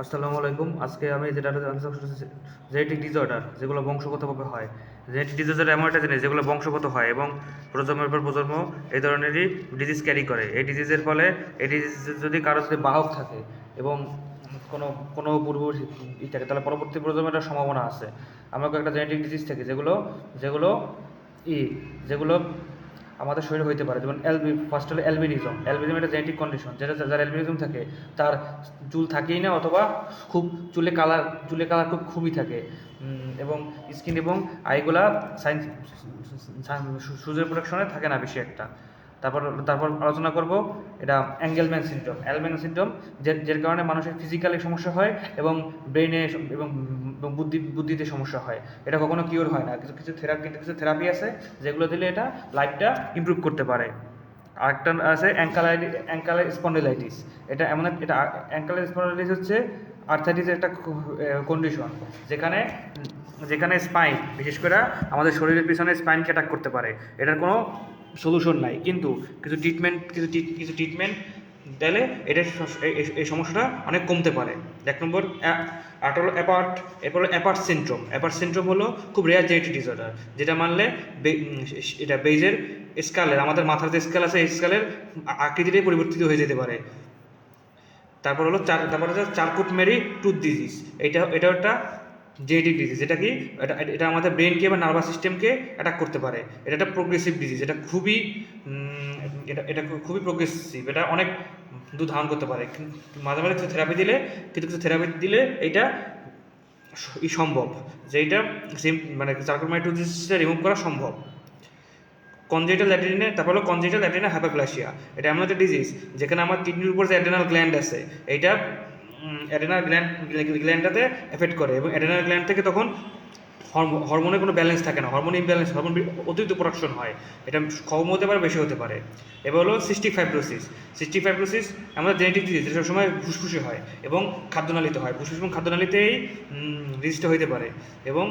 আসসালামু আলাইকুম। আজকে আমি যেটা জেনেটিক ডিসঅর্ডার যেগুলো বংশগতভাবে হয় জেনেটিক ডিসঅর্ডার এমন একটা জিনিস যেগুলো বংশগত হয় এবং প্রজন্মের পর প্রজন্ম এই ধরনেরই ডিজিজ ক্যারি করে। এই ডিজিজের ফলে এই ডিজিজ যদি কারও যদি বাহক থাকে এবং কোনো কোনো পূর্ব ই থাকে, তাহলে পরবর্তী প্রজন্মের একটা সম্ভাবনা আছে। আমার একটা জেনেটিক ডিজিজ থাকে যেগুলো যেগুলো ই, যেগুলো আমাদের শরীরে হইতে পারে, যেমন এলবি ফার্স্ট হলো অ্যালবিনিজম অ্যালবিনিজম একটা জেনেটিক কন্ডিশন যেটা যার অ্যালবিনিজম থাকে, তার চুল থাকেই না অথবা খুব চুলে কালার চুলে কালার খুব খুবই থাকে এবং স্কিন এবং আইগুলা সাইন্স সূর্যের প্রোটেকশনে থাকে না বেশি একটা। তারপর তারপর আলোচনা করব এটা অ্যাঙ্গেলম্যান সিনড্রোম অ্যালম্যান সিনড্রোম যে, যার কারণে মানুষের ফিজিক্যালি সমস্যা হয় এবং ব্রেনে এবং বুদ্ধি, বুদ্ধিতে সমস্যা হয়। এটা কখনো কিওর হয় না। কিছু কিছু থেরাপি কিছু থেরাপি আছে যেগুলো দিলে এটা লাইফটা ইমপ্রুভ করতে পারে। আরেকটা আছে অ্যাঙ্কালাই অ্যাঙ্কালাই স্পন্ডিলাইটিস এটা এমন এটা অ্যাঙ্কালাই স্পন্ডিলাইটিস হচ্ছে আর্থাইটিসের একটা কন্ডিশন যেখানে যেখানে স্পাইন বিশেষ করে আমাদের শরীরের পিছনে স্পাইনকে অ্যাটাক করতে পারে। এটার কোনো সলিউশন নাই। কিন্তু কিছু ট্রিটমেন্ট কিছু কিছু ট্রিটমেন্ট দিলে এটা এই- সমস্যাটা অনেক কমতে পারে। এক নম্বর আট হলো অ্যাপার্ট এরপর হলো অ্যাপার্ট সিনড্রোম অ্যাপার্ট সিনড্রোম হলো খুব রেয়ার জেনেটিক ডিসঅর্ডার যেটা মানলে এটা বেজের স্কালের, আমাদের মাথার যে স্কেল আছে, এই স্কেলের আকৃতিটাই পরিবর্তিত হয়ে যেতে পারে। তারপর হলো চার, তারপর হচ্ছে চারকুট মেরি টুথ ডিজিজ এটা এটা একটা জেনেটিক ডিজিজ এটা কি, এটা এটা আমাদের ব্রেনকে বা নার্ভাস সিস্টেমকে অ্যাটাক করতে পারে। এটা একটা প্রোগ্রেসিভ ডিজিজ এটা খুবই এটা এটা খুবই প্রোগ্রেসিভ এটা অনেক দূর ধারণ করতে পারে। মাঝে মাঝে কিছু থেরাপি দিলে কিছু কিছু থেরাপি দিলে এইটা ই সম্ভব, যে এটা মানে টুথ রিমুভ করা সম্ভব। কনজেটাল ল্যাট্রিনে তারপর হলো কনজেটাল ল্যাট্রিনা হাইপারপ্লাসিয়া এটা এমন একটা ডিজিজ যেখানে আমার কিডনির উপর যে অ্যাডেনাল গ্ল্যান্ড আছে, এইটা অ্যাডেনাল গ্ল্যান্ড গ্ল্যান্ডটাতে এফেক্ট করে এবং অ্যাডেনাল গ্ল্যান্ড থেকে তখন হরমোনের কোনো ব্যালেন্স থাকে না। হরমোন ইমব্যালেন্স হরমোন অতিরিক্ত প্রোডাকশন হয়। এটা কম হতে পারে বেশি হতে পারে। এবার হলো সিস্টিক ফাইব্রোসিস সিস্টিক ফাইব্রোসিস আমাদের জেনেটিক ডিজিজ যেটা সময় ফুসফুসে হয় এবং খাদ্যনালীতে হয়। ফুসফুস এবং খাদ্যনালীতেই ডিজিজটা হইতে পারে এবং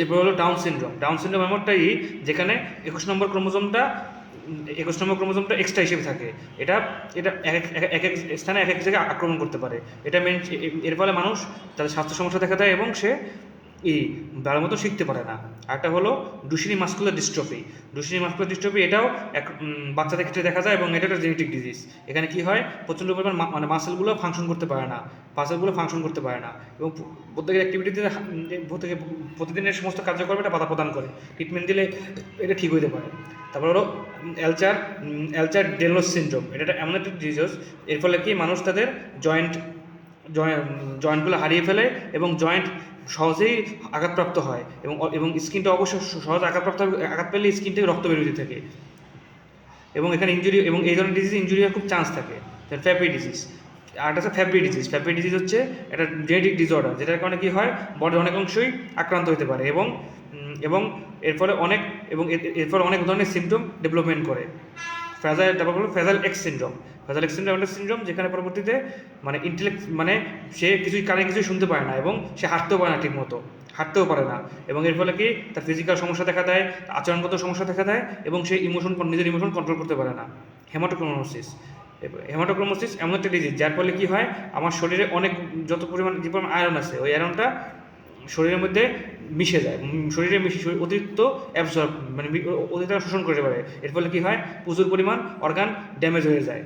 এরপর হলো ডাউন সিনড্রোম ডাউন সিনড্রোম এমনটাই যেখানে একুশ নম্বর ক্রোমোজোমটা একুশ নম্বর ক্রোমোজোমটা এক্সট্রা হিসেবে থাকে। এটা এটা এক এক- এক- এক এক স্থানে এক এক জায়গায় আক্রমণ করতে পারে। এটা মেন এর ফলে মানুষ তাদের স্বাস্থ্য সমস্যা দেখা দেয় এবং সে এই ভালো মতো শিখতে পারে না। আরেকটা হলো Duchenne muscular dystrophy Duchenne muscular dystrophy এটাও এক বাচ্চাদের ক্ষেত্রে দেখা যায় এবং এটা একটা জেনেটিক ডিজিজ এখানে কি হয়? প্রচণ্ড পরিমাণ মানে মাসেলগুলো ফাংশন করতে পারে না। পাসেলগুলো ফাংশন করতে পারে না। এবং প্রত্যেকের অ্যাক্টিভিটিতে প্রত্যেকে, প্রতিদিনের সমস্ত কার্যক্রমে এটা বাধা প্রদান করে। ট্রিটমেন্ট দিলে এটা ঠিক হইতে পারে। তারপর হলো অ্যালচার অ্যালচার ডেলোস সিনড্রোম এটা একটা এমন একটা ডিজিজ এর ফলে কি মানুষ তাদের জয়েন্ট জয়েন্টগুলো হারিয়ে ফেলে এবং জয়েন্ট সহজেই আঘাতপ্রাপ্ত হয় এবং এবং স্কিনটা অবশ্য সহজে আঘাতপ্রাপ্ত আঘাত পেলে স্কিন থেকে রক্ত বেরোতে থাকে। এবং এখানে ইঞ্জুরি এবং এই ধরনের ডিজিজ ইঞ্জুরি হওয়ার খুব চান্স থাকে ফ্যাপি ডিজিজ আর হচ্ছে ফ্যাপি ডিজিজ ফ্যাপি ডিজিজ হচ্ছে একটা জেনেটিক ডিসঅর্ডার যেটার কারণে কী হয় বডির অনেক অংশই আক্রান্ত হতে পারে এবং এবং এর ফলে অনেক, এবং এর ফলে অনেক ধরনের সিমটম ডেভেলপমেন্ট করে। ফ্যাজাল তারপর হলো fragile X syndrome fragile X syndrome একটা সিনড্রোম যেখানে পরবর্তীতে মানে ইন্টেলেক্ট মানে সে কিছুই কানে কিছুই শুনতে পারে না এবং সে হাঁটতেও পারে না ঠিক মতো হাঁটতেও পারে না। এবং এর ফলে কি? তার ফিজিক্যাল সমস্যা দেখা দেয় আচরণগত সমস্যা দেখা দেয় এবং সে ইমোশন নিজের ইমোশন কন্ট্রোল করতে পারে না। হেমাটোক্রোমোসিস হেমাটোক্রোমোসিস এমন একটা ডিজিজ যার ফলে কি হয়? আমার শরীরে অনেক যত পরিমাণ, যে পরিমাণ আয়রন আছে, ওই আয়রনটা শরীরের মধ্যে মিশে যায় শরীরে মিশে অতিরিক্ত অ্যাবজর্ব মানে অতিরিক্ত শোষণ করতে পারে এর ফলে কি হয়? প্রচুর পরিমাণ অর্গান ড্যামেজ হয়ে যায়।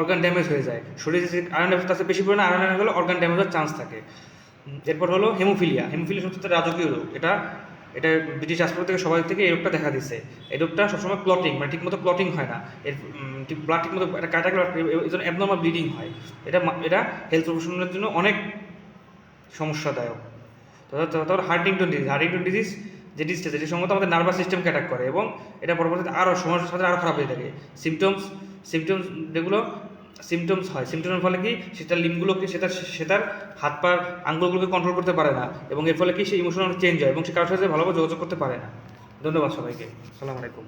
অর্গান ড্যামেজ হয়ে যায়। শরীরে যে আয়রন কাছে বেশি পরিমাণে আয়রন হয়ে গেলে অর্গান ড্যামেজ হওয়ার চান্স থাকে। এরপর হলো হেমোফিলিয়া হেমোফিলিয়া সত্যি রাজকীয় রোগ। এটা এটা ব্রিটিশ হাসপাতাল থেকে, সবাই থেকে এই রোগটা দেখা দিচ্ছে এই রোগটা সবসময় ক্লটিং মানে ঠিকমতো ক্লটিং হয় না। এর ব্লাড ঠিকমতো, এটা কাটা এই জন্য অ্যাবনর্মাল ব্লিডিং হয়। এটা এটা হেলথ প্রফেশনালের জন্য অনেক সমস্যাদায়ক। তারপর হার্টিংটন ডিজিজ হার্টিংটন ডিজিজ যে ডিজিজটা যেটি সম্ভবত আমাদের নার্ভাস সিস্টেমকে অ্যাটাক করে এবং এটা পরবর্তীতে আরও সমস্যার সাথে আরও খারাপ হয়ে থাকে। সিমটমস সিমটমস যেগুলো সিমটমস হয়। সিমটমের ফলে কি? সে তার লিমগুলোকে সে তার সে তার হাত পার আঙ্গুলগুলোকে কন্ট্রোল করতে পারে না এবং এর ফলে কি সে ইমোশনাল চেঞ্জ হয় এবং সে কারোর সাথে ভালোভাবে যোগাযোগ করতে পারে না। ধন্যবাদ সবাইকে। আসসালামু আলাইকুম।